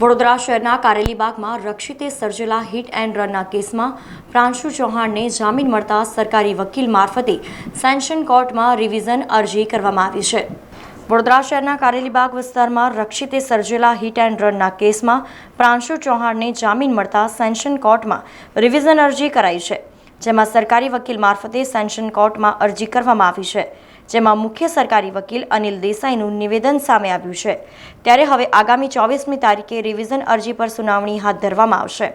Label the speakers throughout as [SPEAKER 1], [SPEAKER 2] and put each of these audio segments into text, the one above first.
[SPEAKER 1] વડોદરા શહેરના કારેલીબાગમાં રક્ષિતે સર્જેલા hit and રનના કેસમાં પ્રાંશુ ચૌહાણને જામીન મળતા સરકારી વકીલ મારફતે સેન્શન કોર્ટમાં રિવિઝન અરજી કરવામાં આવી છે. વડોદરા શહેરના કારેલીબાગ વિસ્તારમાં રક્ષિતે સર્જેલા હિટ એન્ડ રનના કેસમાં પ્રાંશુ ચૌહાણને જામીન મળતા સેન્શન કોર્ટમાં રિવિઝન અરજી કરાઈ છે, જેમાં સરકારી વકીલ મારફતે સેન્શન કોર્ટમાં અરજી કરવામાં આવી છે. જેમાં મુખ્ય સરકારી વકીલ અનિલ દેસાઈનું નિવેદન સામે આવ્યું છે. ત્યારે હવે આગામી ચોવીસમી તારીખે રિવિઝન અરજી પર સુનાવણી હાથ ધરવામાં આવશે.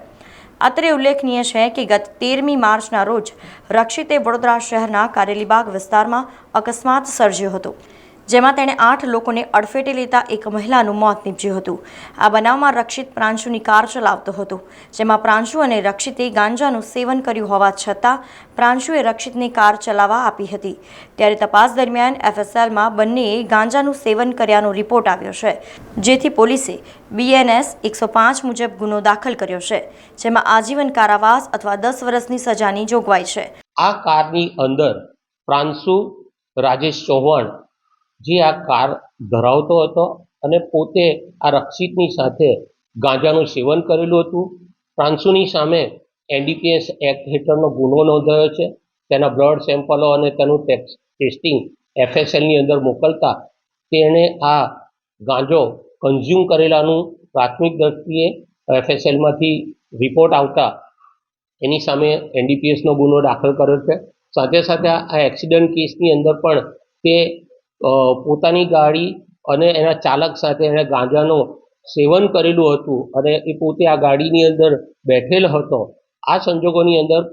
[SPEAKER 1] અત્રે ઉલ્લેખનીય છે કે ગત તેરમી માર્ચના રોજ રક્ષિતે વડોદરા શહેરના કારેલીબાગ વિસ્તારમાં અકસ્માત સર્જ્યો હતો. જેમાં તેણે આઠ લોકોને અડફેટે લેતા એક મહિલાનું મોત નીપજ્યું હતું. આ બનાવમાં રક્ષિત પ્રાંશુની કાર ચલાવતો હતો, જેમાં પ્રાંશુ અને રક્ષિતે ગાંજાનું સેવન કર્યું હોવા છતાં પ્રાંશુએ રક્ષિતને કાર ચલાવવા આપી હતી. ત્યારે તપાસ દરમિયાન એફએસએલમાં બંનેએ ગાંજાનું સેવન કર્યાનો રિપોર્ટ આવ્યો છે, જેથી પોલીસે બીએનએસ એકસો પાંચ મુજબ ગુનો દાખલ કર્યો છે, જેમાં આજીવન કારાવાસ અથવા દસ વર્ષની સજાની જોગવાઈ છે.
[SPEAKER 2] આ કારની અંદર પ્રાંશુ રાજેશ ચૌહાણ જે આ કાર ધરાવતો હતો અને પોતે આ રક્ષિતની સાથે ગાંજાનું સેવન કરેલું હતું. પ્રાંશુની સામે એનડીપીએસ એક્ટ હેઠળનો ગુનો નોંધાયો છે. તેના બ્લડ સેમ્પલો અને તેનું ટેક્સ ટેસ્ટિંગ એફએસએલની અંદર મોકલતા તેણે આ ગાંજો કન્ઝ્યુમ કરેલાનું પ્રાથમિક દ્રષ્ટિએ એફએસએલમાંથી રિપોર્ટ આવતા એની સામે એનડીપીએસનો ગુનો દાખલ કર્યો છે. સાથે સાથે આ એક્સિડન્ટ કેસની અંદર પણ તે પોતાની ગાડી અને એના ચાલક સાથે એણે ગાંજાનું સેવન કરેલું હતું અને એ પોતે આ ગાડીની અંદર બેઠેલ હતો. આ સંજોગોની અંદર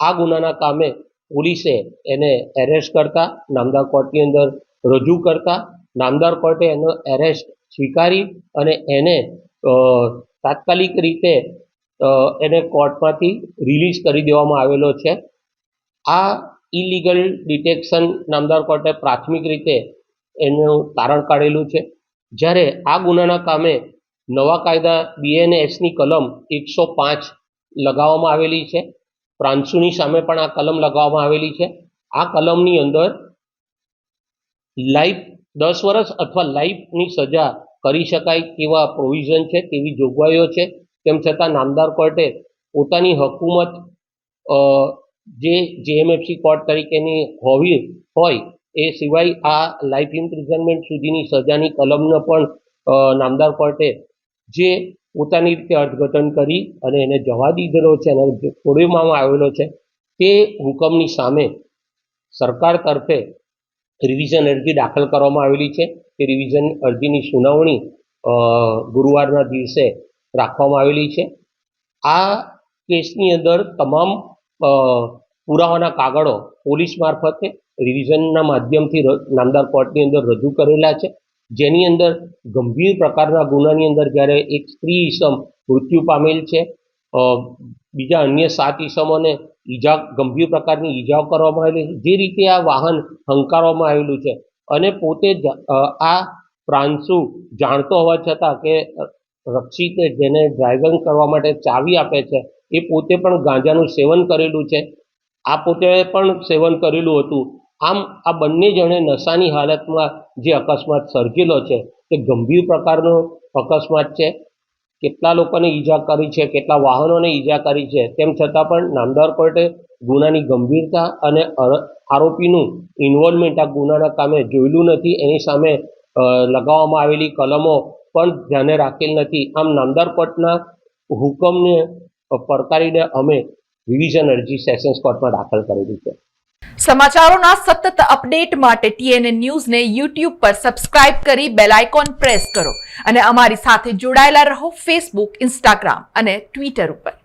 [SPEAKER 2] આ ગુનાના કામે પોલીસે એને એરેસ્ટ કરતા, નામદાર કોર્ટની અંદર રજૂ કરતા, નામદાર કોર્ટે એનો એરેસ્ટ સ્વીકારી અને એને તાત્કાલિક રીતે એને કોર્ટમાંથી રિલીઝ કરી દેવામાં આવેલો છે. આ ઇલીગલ ડિટેક્શન નામદાર કોર્ટે પ્રાથમિક રીતે એનું તારણ કાઢેલું છે. જ્યારે આ ગુનાના કામે નવા કાયદા બીએનએસની કલમ એકસો પાંચ લગાવવામાં આવેલી છે. પ્રાંશુની સામે પણ આ કલમ લગાવવામાં આવેલી છે. આ કલમની અંદર લાઈફ દસ વર્ષ અથવા લાઈફની સજા કરી શકાય તેવા પ્રોવિઝન છે, તેવી જોગવાઈઓ છે. તેમ છતાં નામદાર કોર્ટે પોતાની હકુમત જે જીએમએફસી કોર્ટ તરીકેની હોવી હોય, એ સિવાય આ લાઈફ ઇમ્પ્રિઝનમેન્ટ સુધીની સજાની કલમનો પણ નામદાર કોર્ટે જે પોતાની રીતે અર્થઘટન કરી અને એને જવા દીધેલો છે અને છોડવામાં આવેલો છે, તે હુકમની સામે સરકાર તરફે રિવિઝન અરજી દાખલ કરવામાં આવેલી છે. તે રિવિઝન અરજીની સુનાવણી ગુરુવારના દિવસે રાખવામાં આવેલી છે. આ કેસની અંદર તમામ પુરાવાના કાગળો પોલીસ મારફતે રિવિઝનના માધ્યમથી નામદાર કોર્ટની અંદર રજૂ કરેલા છે. જેની અંદર ગંભીર પ્રકારના ગુનાની અંદર જ્યારે એક સ્ત્રી ઈસમ મૃત્યુ પામેલ છે બીજા અન્ય સાત ઈસમોને ઈજા, ગંભીર પ્રકારની ઈજાઓ કરવામાં આવેલી છે. જે રીતે આ વાહન હંકારવામાં આવેલું છે અને પોતે આ પ્રાંશુ જાણતો હોવા છતાં કે રક્ષિતે જેને ડ્રાઇવિંગ કરવા માટે ચાવી આપે છે એ પોતે પણ ગાંજાનું સેવન કરેલું છે. આ પોતે પણ સેવન કરેલું હતું. આમ આ બંને જણે નશાની હાલતમાં જે અકસ્માત સર્જેલો છે, તે ગંભીર પ્રકારનો અકસ્માત છે. કેટલા લોકોને ઈજા કરી છે, કેટલા વાહનોને ઈજા કરી છે, તેમ છતાં પણ નામદાર કોર્ટે ગુનાની ગંભીરતા અને આરોપીનું ઇન્વોલ્વમેન્ટ આ ગુનાના કામે જોયેલું નથી. એની સામે લગાવવામાં આવેલી કલમો પણ ધ્યાને રાખેલ નથી. આમ નામદાર કોર્ટના હુકમને પડકારીને અમે રિવિઝન અરજી સેશન્સ કોર્ટમાં દાખલ કરેલી છે.
[SPEAKER 3] સમાચારોના સતત અપડેટ માટે ટીએનએ ન્યૂઝને યુટ્યુબ પર સબસ્ક્રાઇબ કરી બેલ આઇકોન પ્રેસ કરો અને અમારી સાથે જોડાયેલા રહો ફેસબુક ઇન્સ્ટાગ્રામ અને ટ્વિટર ઉપર.